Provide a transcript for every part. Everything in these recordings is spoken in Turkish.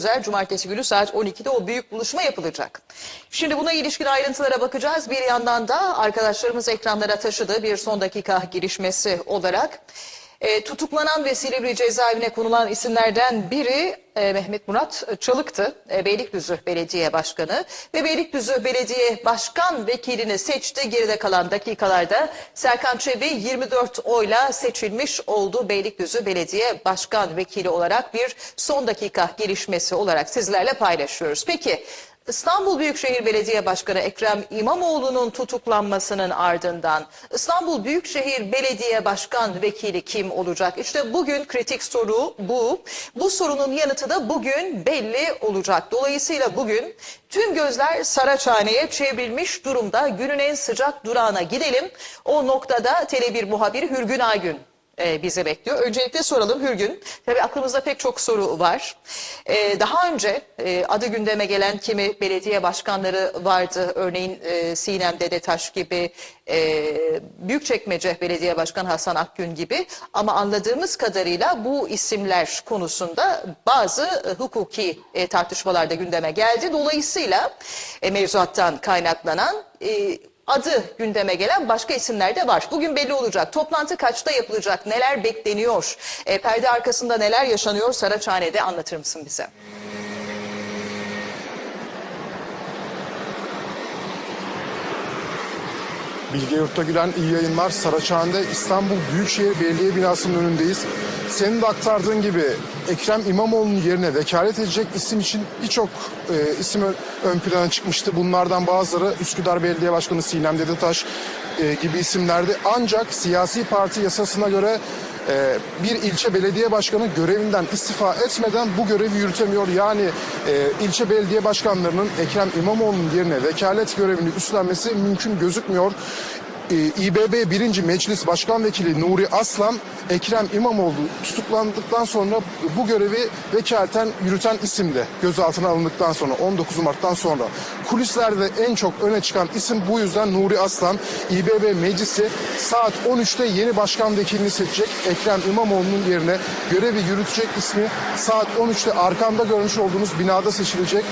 Özel Cumartesi günü saat 12'de o büyük buluşma yapılacak. Şimdi buna ilişkin ayrıntılara bakacağız. Bir yandan da arkadaşlarımız ekranlara taşıdığı bir son dakika girişmesi olarak e, tutuklanan ve Silivri cezaevine konulan isimlerden biri e, Mehmet Murat Çalık'tı. E, Beylikdüzü Belediye Başkanı ve Beylikdüzü Belediye Başkan Vekilini seçti. Geride kalan dakikalarda Serkan Çebi 24 oyla seçilmiş oldu. Beylikdüzü Belediye Başkan Vekili olarak bir son dakika gelişmesi olarak sizlerle paylaşıyoruz. Peki İstanbul Büyükşehir Belediye Başkanı Ekrem İmamoğlu'nun tutuklanmasının ardından İstanbul Büyükşehir Belediye Başkan Vekili kim olacak? İşte bugün kritik soru bu. Bu sorunun yanıtı da bugün belli olacak. Dolayısıyla bugün tüm gözler Saraçhane'ye çevrilmiş durumda. Günün en sıcak durağına gidelim. O noktada Tele1 muhabiri Hürgün Aygün e, bizi bekliyor. Öncelikle soralım Hürgün. Tabii aklımızda pek çok soru var. E, daha önce e, adı gündeme gelen kimi belediye başkanları vardı. Örneğin e, Sinem Dedetaş gibi, e, Büyükçekmece Belediye Başkanı Hasan Akgün gibi. Ama anladığımız kadarıyla bu isimler konusunda bazı e, hukuki e, tartışmalar da gündeme geldi. Dolayısıyla e, mevzuattan kaynaklanan... E, adı gündeme gelen başka isimler de var. Bugün belli olacak. Toplantı kaçta yapılacak? Neler bekleniyor? E, perde arkasında neler yaşanıyor? Saraçhane'de anlatır mısın bize? Bilge Yurt'ta Gülen iyi yayınlar. Saraçhane'de İstanbul Büyükşehir Belediye binasının önündeyiz. Senin de aktardığın gibi Ekrem İmamoğlu'nun yerine vekalet edecek isim için birçok e, isim ön, plana çıkmıştı. Bunlardan bazıları Üsküdar Belediye Başkanı Sinem Dedetaş e, gibi isimlerdi. Ancak siyasi parti yasasına göre e, bir ilçe belediye başkanı görevinden istifa etmeden bu görevi yürütemiyor. Yani e, ilçe belediye başkanlarının Ekrem İmamoğlu'nun yerine vekalet görevini üstlenmesi mümkün gözükmüyor. E, İBB 1. Meclis Başkan Vekili Nuri Aslan, Ekrem İmamoğlu tutuklandıktan sonra bu görevi vekaleten yürüten isimdi. Gözaltına alındıktan sonra 19 Mart'tan sonra. Kulislerde en çok öne çıkan isim bu yüzden Nuri Aslan. İBB Meclisi saat 13'te yeni başkan vekilini seçecek. Ekrem İmamoğlu'nun yerine görevi yürütecek ismi saat 13'te arkamda görmüş olduğunuz binada seçilecek.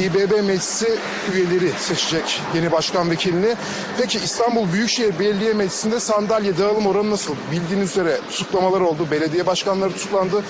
İBB Meclisi üyeleri seçecek yeni başkan vekilini. Peki İstanbul Büyükşehir Belediye Meclisi'nde sandalye dağılım oranı nasıl? Bildiğiniz üzere tutuklamalar oldu. Belediye başkanları tutuklandı.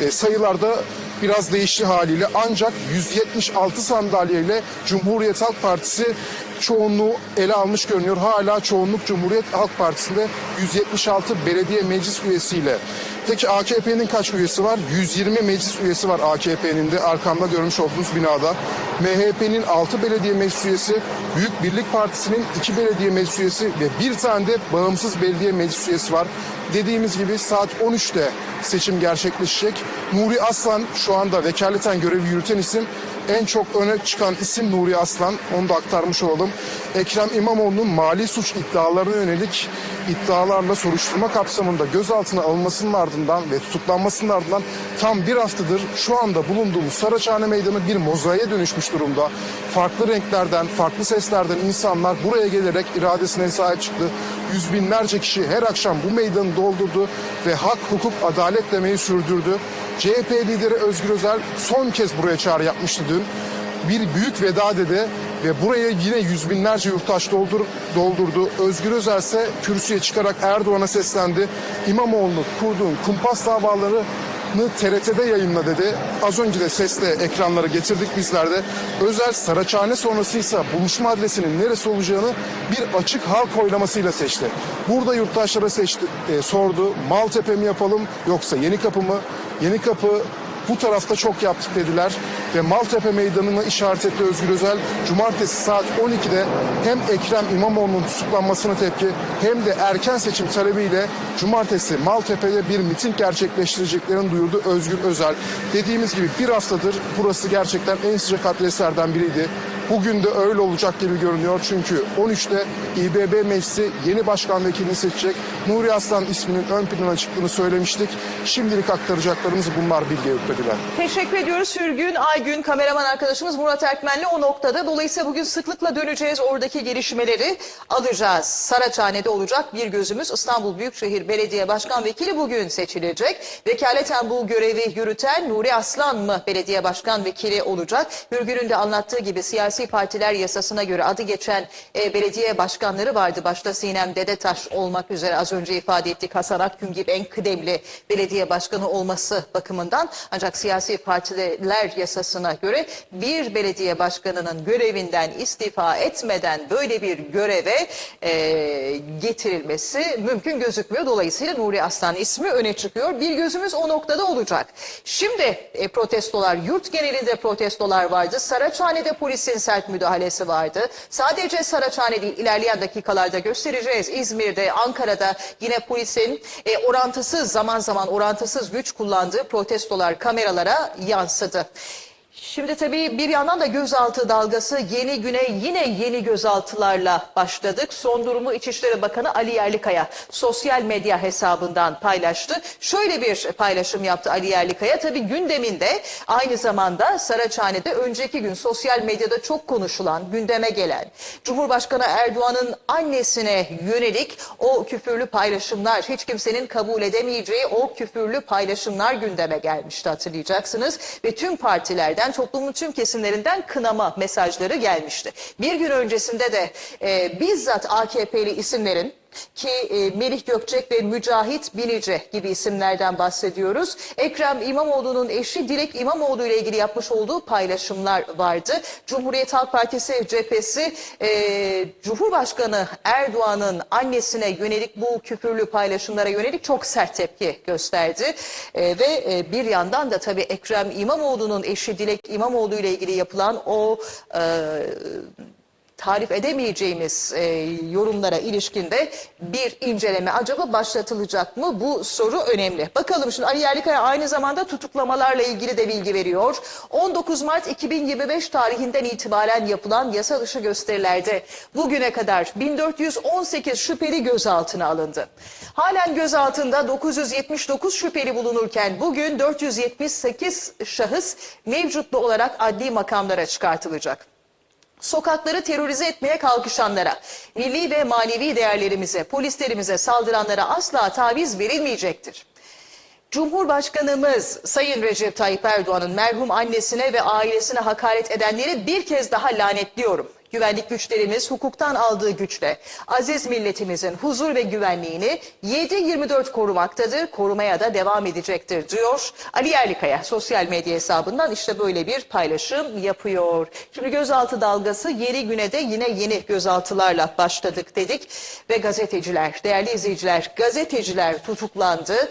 E, sayılarda biraz değişti haliyle. Ancak 176 sandalyeyle Cumhuriyet Halk Partisi çoğunluğu ele almış görünüyor. Hala çoğunluk Cumhuriyet Halk Partisi'nde 176 belediye meclis üyesiyle. Peki AKP'nin kaç üyesi var? 120 meclis üyesi var AKP'nin de arkamda görmüş olduğunuz binada. MHP'nin 6 belediye meclis üyesi, Büyük Birlik Partisi'nin 2 belediye meclis üyesi ve bir tane de bağımsız belediye meclis üyesi var. Dediğimiz gibi saat 13'te seçim gerçekleşecek. Nuri Aslan şu anda vekaleten görevi yürüten isim. En çok öne çıkan isim Nuri Aslan. Onu da aktarmış olalım. Ekrem İmamoğlu'nun mali suç iddialarına yönelik iddialarla soruşturma kapsamında gözaltına alınmasının ardından ve tutuklanmasının ardından tam bir haftadır şu anda bulunduğumuz Saraçhane Meydanı bir mozaiğe dönüşmüş durumda. Farklı renklerden, farklı seslerden insanlar buraya gelerek iradesine sahip çıktı. Yüz binlerce kişi her akşam bu meydanı doldurdu ve hak, hukuk, adalet demeyi sürdürdü. CHP lideri Özgür Özel son kez buraya çağrı yapmıştı dün. Bir büyük veda dedi ve buraya yine yüz binlerce yurttaş doldur, doldurdu. Özgür Özel ise kürsüye çıkarak Erdoğan'a seslendi. İmamoğlu'nu kurduğun kumpas davaları TRT'de yayınla dedi. Az önce de sesle ekranlara getirdik bizler de. Özel Saraçhane sonrasıysa buluşma adresinin neresi olacağını bir açık halk oylamasıyla seçti. Burada yurttaşlara seçti, e, sordu. Maltepe mi yapalım yoksa Yeni Kapı mı? Yeni Kapı bu tarafta çok yaptık dediler ve Maltepe Meydanı'nı işaret etti Özgür Özel. Cumartesi saat 12'de hem Ekrem İmamoğlu'nun tutuklanmasına tepki hem de erken seçim talebiyle Cumartesi Maltepe'de bir miting gerçekleştireceklerini duyurdu Özgür Özel. Dediğimiz gibi bir haftadır burası gerçekten en sıcak adreslerden biriydi. Bugün de öyle olacak gibi görünüyor. Çünkü 13'te İBB Meclisi yeni başkan vekilini seçecek. Nuri Aslan isminin ön plana çıktığını söylemiştik. Şimdilik aktaracaklarımız bunlar Bilge Yurtdagülen. Teşekkür ediyoruz Hürgün, Aygün, kameraman arkadaşımız Murat Erkmen'le o noktada. Dolayısıyla bugün sıklıkla döneceğiz, oradaki gelişmeleri alacağız. Saraçhane'de olacak bir gözümüz İstanbul Büyükşehir Belediye Başkan Vekili bugün seçilecek. Vekaleten bu görevi yürüten Nuri Aslan mı belediye başkan vekili olacak? Hürgün'ün de anlattığı gibi siyasi partiler yasasına göre adı geçen e, belediye başkanları vardı. Başta Sinem Dedetaş olmak üzere az önce ifade ettik Hasan Akgün gibi en kıdemli belediye başkanı olması bakımından. Ancak siyasi partiler yasasına göre bir belediye başkanının görevinden istifa etmeden böyle bir göreve e, getirilmesi mümkün gözükmüyor. Dolayısıyla Nuri Aslan ismi öne çıkıyor. Bir gözümüz o noktada olacak. Şimdi e, protestolar, yurt genelinde protestolar vardı. Saraçhane'de polisin sert müdahalesi vardı. Sadece Saraçhane değil, ilerleyen dakikalarda göstereceğiz. İzmir'de, Ankara'da yine polisin e, orantısız, zaman zaman orantısız güç kullandığı protestolar kameralara yansıdı. Şimdi tabii bir yandan da gözaltı dalgası yeni güne yine yeni gözaltılarla başladık. Son durumu İçişleri Bakanı Ali Yerlikaya sosyal medya hesabından paylaştı. Şöyle bir paylaşım yaptı Ali Yerlikaya. Tabii gündeminde aynı zamanda Saraçhane'de önceki gün sosyal medyada çok konuşulan, gündeme gelen Cumhurbaşkanı Erdoğan'ın annesine yönelik o küfürlü paylaşımlar, hiç kimsenin kabul edemeyeceği o küfürlü paylaşımlar gündeme gelmişti hatırlayacaksınız. Ve tüm partilerden toplumun tüm kesimlerinden kınama mesajları gelmişti. Bir gün öncesinde de e, bizzat AKP'li isimlerin ki e, Melih Gökçek ve Mücahit Binici gibi isimlerden bahsediyoruz. Ekrem İmamoğlu'nun eşi Dilek İmamoğlu ile ilgili yapmış olduğu paylaşımlar vardı. Cumhuriyet Halk Partisi cephesi e, Cumhurbaşkanı Erdoğan'ın annesine yönelik bu küfürlü paylaşımlara yönelik çok sert tepki gösterdi. E, ve e, bir yandan da tabii Ekrem İmamoğlu'nun eşi Dilek İmamoğlu ile ilgili yapılan o e, tarif edemeyeceğimiz e, yorumlara ilişkinde bir inceleme acaba başlatılacak mı? Bu soru önemli. Bakalım şimdi Ali Yerlikaya aynı zamanda tutuklamalarla ilgili de bilgi veriyor. 19 Mart 2025 tarihinden itibaren yapılan yasa dışı gösterilerde bugüne kadar 1418 şüpheli gözaltına alındı. Halen gözaltında 979 şüpheli bulunurken bugün 478 şahıs mevcutlu olarak adli makamlara çıkartılacak. Sokakları terörize etmeye kalkışanlara, milli ve manevi değerlerimize, polislerimize saldıranlara asla taviz verilmeyecektir. Cumhurbaşkanımız Sayın Recep Tayyip Erdoğan'ın merhum annesine ve ailesine hakaret edenleri bir kez daha lanetliyorum. Güvenlik güçlerimiz hukuktan aldığı güçle aziz milletimizin huzur ve güvenliğini 7-24 korumaktadır, korumaya da devam edecektir diyor. Ali Yerlikaya sosyal medya hesabından işte böyle bir paylaşım yapıyor. Şimdi gözaltı dalgası yeni güne de yine yeni gözaltılarla başladık dedik ve gazeteciler, değerli izleyiciler, gazeteciler tutuklandı.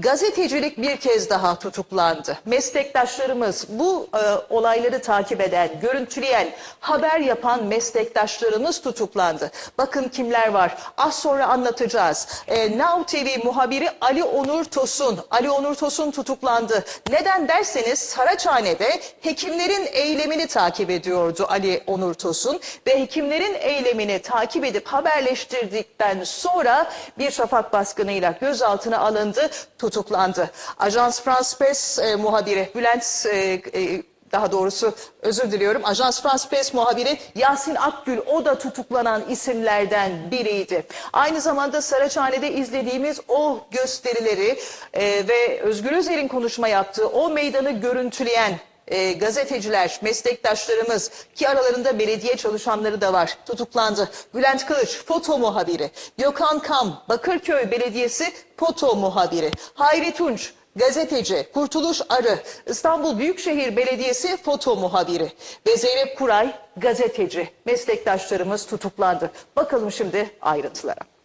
Gazetecilik bir kez daha tutuklandı. Meslektaşlarımız bu e, olayları takip eden, görüntüleyen, haber yapan meslektaşlarımız tutuklandı. Bakın kimler var. Az sonra anlatacağız. E, Now TV muhabiri Ali Onur Tosun. Ali Onur Tosun tutuklandı. Neden derseniz Saraçhane'de hekimlerin eylemini takip ediyordu Ali Onur Tosun ve hekimlerin eylemini takip edip haberleştirdikten sonra bir şafak baskınıyla gözaltına alındı, tutuklandı. Ajans France Press e, muhabiri Bülent e, e, daha doğrusu özür diliyorum. Ajans France Press muhabiri Yasin Akgül o da tutuklanan isimlerden biriydi. Aynı zamanda Saraçhane'de izlediğimiz o gösterileri e, ve Özgür Özel'in konuşma yaptığı o meydanı görüntüleyen e, gazeteciler, meslektaşlarımız ki aralarında belediye çalışanları da var tutuklandı. Bülent Kılıç foto muhabiri, Gökhan Kam Bakırköy Belediyesi foto muhabiri, Hayri Tunç gazeteci, Kurtuluş Arı İstanbul Büyükşehir Belediyesi foto muhabiri ve Zeynep Kuray gazeteci meslektaşlarımız tutuklandı. Bakalım şimdi ayrıntılara.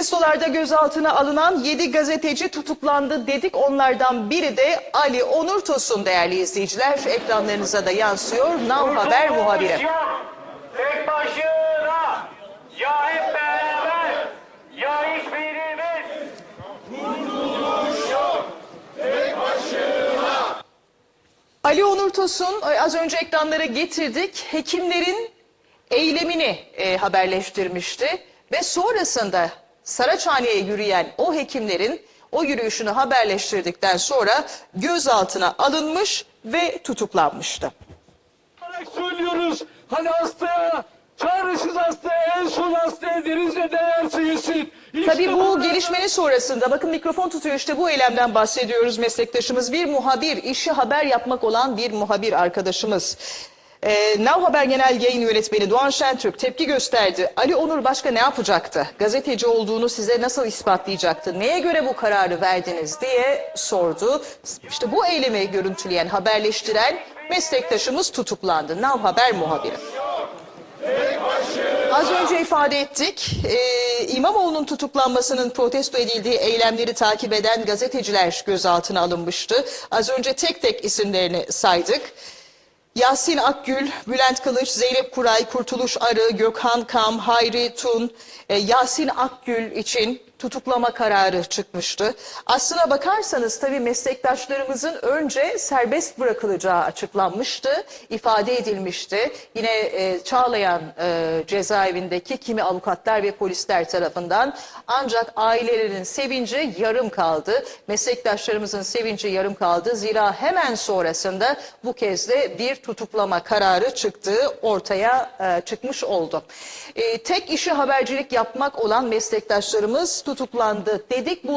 Protestolarda gözaltına alınan 7 gazeteci tutuklandı dedik. Onlardan biri de Ali Onur Tosun değerli izleyiciler. Ekranlarınıza da yansıyor. Nam Haber muhabiri. Tek başına ya hep beraber ya Ali Onur Tosun e, az önce ekranlara getirdik. Hekimlerin eylemini e, haberleştirmişti ve sonrasında Saraçhane'ye yürüyen o hekimlerin o yürüyüşünü haberleştirdikten sonra gözaltına alınmış ve tutuklanmıştı. söylüyoruz. Hani hastaya, çaresiz hastaya, en son hastaya deriz ne değerse yesin. İşte Tabii bu gelişmenin sonrasında bakın mikrofon tutuyor işte bu eylemden bahsediyoruz meslektaşımız. Bir muhabir, işi haber yapmak olan bir muhabir arkadaşımız. Ee, Now Haber Genel Yayın Yönetmeni Doğan Şentürk tepki gösterdi. Ali Onur başka ne yapacaktı? Gazeteci olduğunu size nasıl ispatlayacaktı? Neye göre bu kararı verdiniz diye sordu. İşte bu eylemi görüntüleyen, haberleştiren meslektaşımız tutuklandı. Now Haber muhabiri. Az önce ifade ettik. Ee, İmamoğlu'nun tutuklanmasının protesto edildiği eylemleri takip eden gazeteciler gözaltına alınmıştı. Az önce tek tek isimlerini saydık. Yasin Akgül, Bülent Kılıç, Zeynep Kuray, Kurtuluş Arı, Gökhan Kam, Hayri Tun, e, Yasin Akgül için tutuklama kararı çıkmıştı. Aslına bakarsanız tabii meslektaşlarımızın önce serbest bırakılacağı açıklanmıştı, ifade edilmişti. Yine e, Çağlayan e, cezaevindeki kimi avukatlar ve polisler tarafından ancak ailelerinin sevinci yarım kaldı. Meslektaşlarımızın sevinci yarım kaldı. Zira hemen sonrasında bu kez de bir tutuklama kararı çıktığı ortaya e, çıkmış oldu. E, tek işi habercilik yapmak olan meslektaşlarımız tutuklandı dedik. Bu